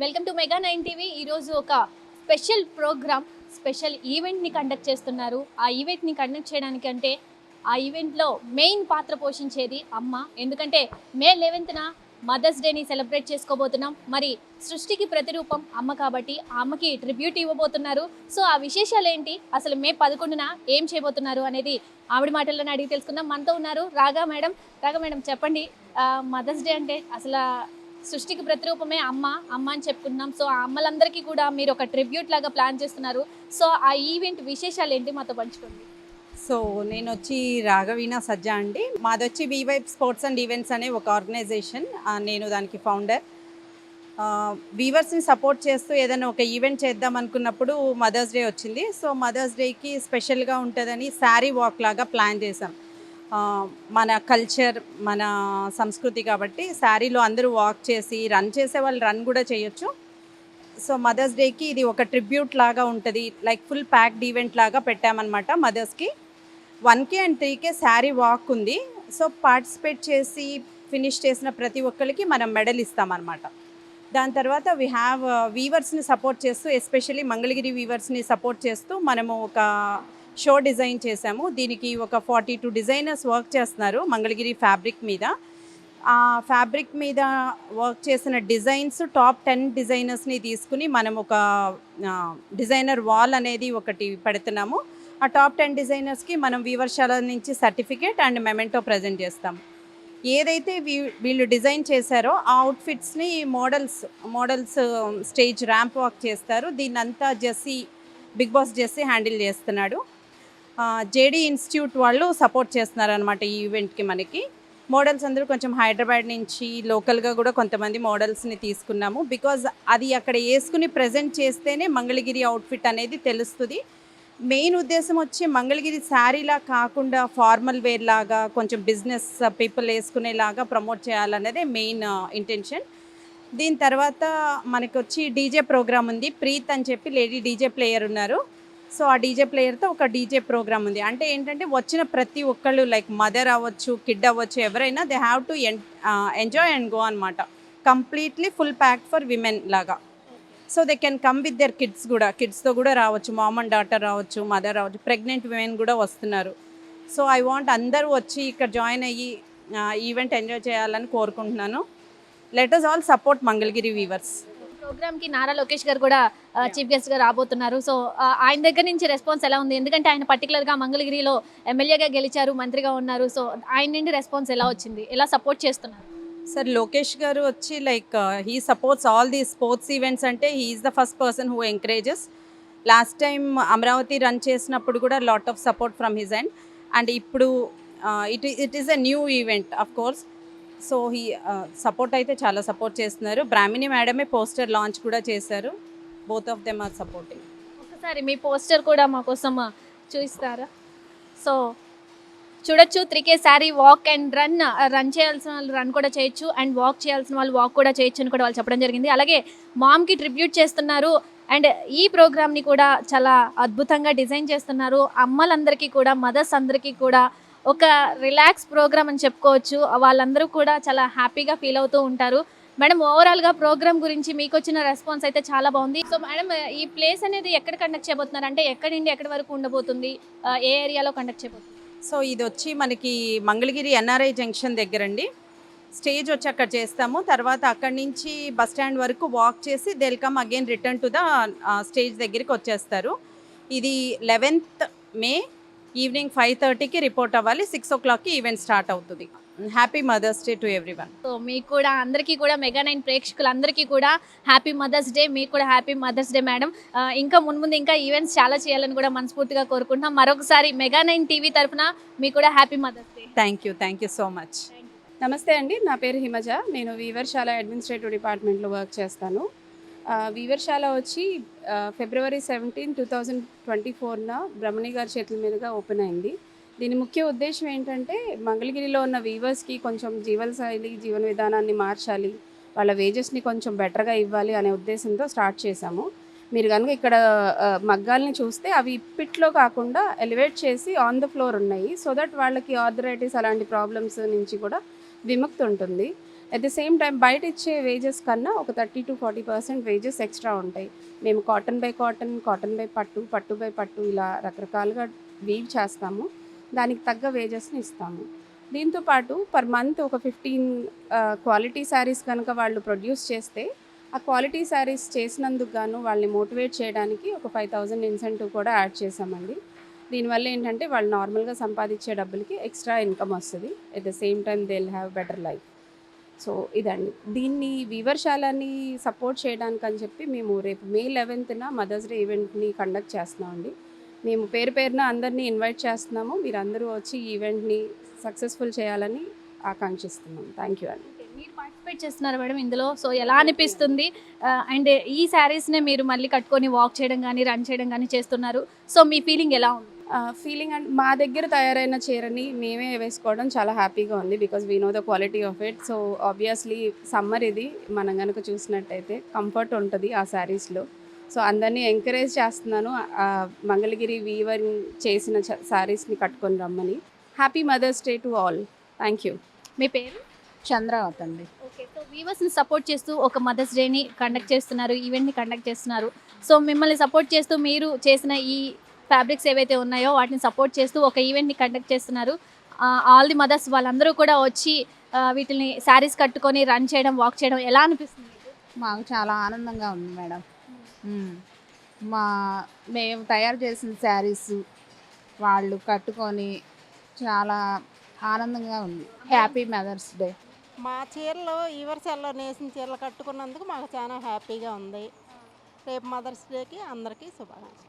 Welcome to Mega Nine TV. ఈరోజు ఒక special programme special ఈవెంట్ని కండక్ట్ చేస్తున్నారు. ఆ ఈవెంట్ని కండక్ట్ చేయడానికి అంటే ఆ ఈవెంట్లో మెయిన్ పాత్ర పోషించేది అమ్మ. ఎందుకంటే మే లెవెన్త్న మదర్స్ డేని సెలబ్రేట్ చేసుకోబోతున్నాం. మరి సృష్టికి ప్రతిరూపం అమ్మ కాబట్టి ఆ అమ్మకి ట్రిబ్యూట్ ఇవ్వబోతున్నారు. సో ఆ విశేషాలు ఏంటి? అసలు మే పదకొండున ఏం చేయబోతున్నారు అనేది ఆవిడ మాటల్లోనే అడిగి తెలుసుకుందాం. మనతో ఉన్నారు రాగా మేడం. రాగా మేడం చెప్పండి. మదర్స్ డే అంటే అసలు సృష్టికి ప్రతిరూపమే అమ్మ అమ్మ అని చెప్పుకున్నాం సో ఆ అమ్మలందరికీ కూడా మీరు ఒక ట్రిబ్యూట్ లాగా ప్లాన్ చేస్తున్నారు. సో ఆ ఈవెంట్ విశేషాలు ఏంటి మాతో పంచుకోండి. సో నేను వచ్చి రాఘవీణ సజ్జా అండి. మాది వచ్చి వీవైబ్ స్పోర్ట్స్ అండ్ ఈవెంట్స్ అనే ఒక ఆర్గనైజేషన్. నేను దానికి ఫౌండర్. వీవర్స్ని సపోర్ట్ చేస్తూ ఏదైనా ఒక ఈవెంట్ చేద్దాం అనుకున్నప్పుడు మదర్స్ డే వచ్చింది. సో మదర్స్ డేకి స్పెషల్గా ఉంటుందని శారీ వాక్ లాగా ప్లాన్ చేసాం మన కల్చర్ మన సంస్కృతి కాబట్టి శారీలో అందరూ వాక్ చేసి రన్ చేసే వాళ్ళు రన్ కూడా చేయొచ్చు. సో మదర్స్ డేకి ఇది ఒక ట్రిబ్యూట్ లాగా ఉంటుంది. లైక్ ఫుల్ ప్యాక్డ్ ఈవెంట్ లాగా పెట్టామన్నమాట మదర్స్కి one K and three K sari walk ఉంది. సో పార్టిసిపేట్ చేసి ఫినిష్ చేసిన ప్రతి ఒక్కరికి మనం మెడల్ ఇస్తామన్నమాట. దాని తర్వాత వీ హ్యావ్ వీవర్స్ని సపోర్ట్ చేస్తూ ఎస్పెషల్లీ మంగళగిరి వీవర్స్ని సపోర్ట్ చేస్తూ మనము ఒక షో డిజైన్ చేసాము దీనికి ఒక ఫార్టీ టూ డిజైనర్స్ వర్క్ చేస్తున్నారు మంగళగిరి ఫ్యాబ్రిక్ మీద. ఆ ఫ్యాబ్రిక్ మీద వర్క్ చేసిన డిజైన్స్ టాప్ టెన్ డిజైనర్స్ని తీసుకుని మనం ఒక డిజైనర్ వాల్ అనేది ఒకటి పెడుతున్నాము. ఆ టాప్ టెన్ డిజైనర్స్కి మనం వీవర్శాల నుంచి సర్టిఫికేట్ అండ్ మెమెంటో ప్రజెంట్ చేస్తాం. ఏదైతే వీ వీళ్ళు డిజైన్ చేశారో ఆ అవుట్ఫిట్స్ని models models stage ramp walk చేస్తారు. దీన్నంతా Jessie Bigg Boss Jessie handle చేస్తున్నాడు. జేడీ ఇన్స్టిట్యూట్ వాళ్ళు సపోర్ట్ చేస్తున్నారనమాట ఈ ఈవెంట్కి మనకి. మోడల్స్ అందరూ కొంచెం హైదరాబాద్ నుంచి లోకల్గా కూడా కొంతమంది మోడల్స్ని తీసుకున్నాము. బికాజ్ అది అక్కడ వేసుకుని ప్రజెంట్ చేస్తేనే మంగళగిరి అవుట్ఫిట్ అనేది తెలుస్తుంది. మెయిన్ ఉద్దేశం వచ్చి మంగళగిరి శారీలా కాకుండా ఫార్మల్ వేర్ లాగా కొంచెం బిజినెస్ పీపుల్ వేసుకునేలాగా ప్రమోట్ చేయాలనేదే మెయిన్ ఇంటెన్షన్. దీని తర్వాత మనకు వచ్చి డీజే ప్రోగ్రామ్ ఉంది. ప్రీత్ అని చెప్పి లేడీ డీజే ప్లేయర్ ఉన్నారు. సో ఆ డీజే ప్లేయర్తో ఒక డీజే ప్రోగ్రామ్ ఉంది. అంటే ఏంటంటే వచ్చిన ప్రతి ఒక్కళ్ళు లైక్ మదర్ అవ్వచ్చు కిడ్ అవ్వచ్చు ఎవరైనా they have to enjoy and go అనమాట completely full pack for women లాగా. So they can come with their kids కూడా. కిడ్స్తో కూడా రావచ్చు మామ్ అండ్ డాటర్ రావచ్చు మదర్ రావచ్చు ప్రెగ్నెంట్ విమెన్ కూడా వస్తున్నారు. సో ఐ వాంట్ అందరూ వచ్చి ఇక్కడ జాయిన్ అయ్యి ఈవెంట్ ఎంజాయ్ చేయాలని కోరుకుంటున్నాను. Let us all support Mangalagiri weavers. ప్రోగ్రామ్కి నారా లోకేష్ గారు కూడా చీఫ్ గెస్ట్గా రాబోతున్నారు. సో ఆయన దగ్గర నుంచి రెస్పాన్స్ ఎలా ఉంది? ఎందుకంటే ఆయన పర్టికులర్గా మంగళగిరిలో ఎమ్మెల్యేగా గెలిచారు మంత్రిగా ఉన్నారు. సో ఆయన నుండి రెస్పాన్స్ ఎలా వచ్చింది? ఎలా సపోర్ట్ చేస్తున్నారు? సార్ లోకేష్ గారు వచ్చి like he supports all the sports events అంటే he is the first person who encourages last time Amaravati run చేసినప్పుడు కూడా lot of support from his and and ఇప్పుడు it it is a new event of course so he support అయితే చాలా support చేస్తున్నారు. Brahmani మేడమే poster launch కూడా చేశారు. Both of them are supporting ఒకసారి మీ పోస్టర్ కూడా మా కోసం చూపిస్తారా? సో చూడొచ్చు three K sari walk and run run చేయాల్సిన వాళ్ళు రన్ కూడా చేయొచ్చు. అండ్ వాక్ చేయాల్సిన వాళ్ళు వాక్ కూడా చేయొచ్చు అని కూడా వాళ్ళు చెప్పడం జరిగింది. అలాగే మామ్కి ట్రిబ్యూట్ చేస్తున్నారు. అండ్ ఈ ప్రోగ్రామ్ని కూడా చాలా అద్భుతంగా డిజైన్ చేస్తున్నారు. అమ్మలందరికీ కూడా మదర్స్ అందరికీ కూడా ఒక రిలాక్స్ ప్రోగ్రామ్ అని చెప్పుకోవచ్చు. వాళ్ళందరూ కూడా చాలా హ్యాపీగా ఫీల్ అవుతూ ఉంటారు. మేడం ఓవరాల్గా ప్రోగ్రామ్ గురించి మీకు వచ్చిన రెస్పాన్స్ అయితే చాలా బాగుంది. సో మేడం ఈ ప్లేస్ అనేది ఎక్కడ కండక్ట్ చేయబోతున్నారు? అంటే ఎక్కడి నుండి ఎక్కడి వరకు ఉండబోతుంది? ఏ ఏరియాలో కండక్ట్ చేయబోతుంది సో ఇది వచ్చి మనకి మంగళగిరి ఎన్ఆర్ఐ జంక్షన్ దగ్గరండి స్టేజ్ వచ్చి అక్కడ చేస్తాము. తర్వాత అక్కడి నుంచి బస్ స్టాండ్ వరకు వాక్ చేసి they'll come again return to the stage దగ్గరికి వచ్చేస్తారు. ఇది లెవెన్త్ మే ఈవినింగ్ ఫైవ్ థర్టీకి రిపోర్ట్ అవ్వాలి సిక్స్ ఓ క్లాక్కి ఈవెంట్ స్టార్ట్ అవుతుంది. Happy Mother's Day to everyone so మీకు కూడా అందరికీ కూడా మెగా నైన్ ప్రేక్షకులందరికీ కూడా హ్యాపీ మదర్స్ డే మీకు కూడా హ్యాపీ మదర్స్ డే మేడం. ఇంకా మున్ముందు ఇంకా ఈవెంట్స్ చాలా చేయాలని కూడా మనస్ఫూర్తిగా కోరుకుంటున్నాం. మరొకసారి మెగా నైన్ టీవీ తరఫున మీకు కూడా happy Mother's Day. Thank you thank you so much నమస్తే అండి నా పేరు హిమజ. నేను వీవర్శాల అడ్మినిస్ట్రేటివ్ డిపార్ట్మెంట్లో వర్క్ చేస్తాను. వీవర్శాల వచ్చి February seventeen two thousand twenty ఫోర్న Brahmani గారి చేతుల మీదుగా ఓపెన్ అయింది. దీని ముఖ్య ఉద్దేశం ఏంటంటే మంగళగిరిలో ఉన్న వీవర్స్కి కొంచెం జీవనశైలి జీవన విధానాన్ని మార్చాలి వాళ్ళ వేజెస్ని కొంచెం బెటర్గా ఇవ్వాలి అనే ఉద్దేశంతో స్టార్ట్ చేశాము. మీరు కనుక ఇక్కడ మగ్గాల్ని చూస్తే అవి పిట్లో కాకుండా ఎలివేట్ చేసి ఆన్ ద ఫ్లోర్ ఉన్నాయి. సో దట్ వాళ్ళకి ఆర్థరైటిస్ అలాంటి ప్రాబ్లమ్స్ నుంచి కూడా విముక్తి ఉంటుంది. అట్ ద సేమ్ టైం బయట ఇచ్చే వేజెస్ కన్నా ఒక thirty to forty percent wages extra ఉంటాయి. మేము cotton by cotton cotton by పట్టు పట్టు బై పట్టు ఇలా రకరకాలుగా వీవ్ చేస్తాము. దానికి తగ్గ వేజెస్ని ఇస్తాము. దీంతో పాటు పర్ మంత్ ఒక ఫిఫ్టీన్ క్వాలిటీ శారీస్ కనుక వాళ్ళు ప్రొడ్యూస్ చేస్తే ఆ క్వాలిటీ శారీస్ చేసినందుకు గాను వాళ్ళని మోటివేట్ చేయడానికి ఒక ఫైవ్ థౌజండ్ ఇన్సెంటివ్ కూడా యాడ్ చేసామండి దీనివల్ల ఏంటంటే వాళ్ళు నార్మల్గా సంపాదించే డబ్బులకి ఎక్స్ట్రా ఇన్కమ్ వస్తుంది. At the same time they will have better life so ఇదండి. దీన్ని వివర్శాలని సపోర్ట్ చేయడానికి అని చెప్పి మేము రేపు మే లెవెన్త్న మదర్స్ డే ఈవెంట్ని కండక్ట్ చేస్తున్నామండి. మేము పేరు పేరున అందరినీ ఇన్వైట్ చేస్తున్నాము. మీరు అందరూ వచ్చి ఈ ఈవెంట్ని సక్సెస్ఫుల్ చేయాలని ఆకాంక్షిస్తున్నాం. థ్యాంక్ యూ అండి మీరు పార్టిసిపేట్ చేస్తున్నారు మేడం ఇందులో? సో ఎలా అనిపిస్తుంది? అండ్ ఈ శారీస్నే మీరు మళ్ళీ కట్టుకొని వాక్ చేయడం కానీ రన్ చేయడం కానీ చేస్తున్నారు. సో మీ ఫీలింగ్ ఎలా ఉంది? ఫీలింగ్ అండ్ మా దగ్గర తయారైన చీరని మేమే వేసుకోవడం చాలా హ్యాపీగా ఉంది because we know the quality of it so obviously summer ఇది. మనం కనుక చూసినట్టయితే కంఫర్ట్ ఉంటుంది ఆ శారీస్లో సో అందరినీ ఎంకరేజ్ చేస్తున్నాను. ఆ మంగళగిరి వీవర్ చేసిన శారీస్ని కట్టుకొని రమ్మని. Happy Mother's Day to all thank you మీ పేరు? చంద్రావతి అండి. ఓకే సో వీవర్స్ని సపోర్ట్ చేస్తూ ఒక మదర్స్ డేని కండక్ట్ చేస్తున్నారు ఈవెంట్ని కండక్ట్ చేస్తున్నారు. సో మిమ్మల్ని సపోర్ట్ చేస్తూ మీరు చేసిన ఈ ఫ్యాబ్రిక్స్ ఏవైతే ఉన్నాయో వాటిని సపోర్ట్ చేస్తూ ఒక ఈవెంట్ని కండక్ట్ చేస్తున్నారు. ఆల్ ది మదర్స్ వాళ్ళందరూ కూడా వచ్చి వీటిని శారీస్ కట్టుకొని రన్ చేయడం వాక్ చేయడం ఎలా అనిపిస్తుంది? మీకు? మాకు చాలా ఆనందంగా ఉంది మేడం. మా మేము తయారు చేసిన శారీస్ వాళ్ళు కట్టుకొని చాలా ఆనందంగా ఉంది. హ్యాపీ మదర్స్ డే మా చీరలు ఈ వర్షాల్లో నేసిన చీరలు కట్టుకున్నందుకు మాకు చాలా హ్యాపీగా ఉంది. రేపు మదర్స్ డేకి అందరికీ శుభాకాంక్షలు.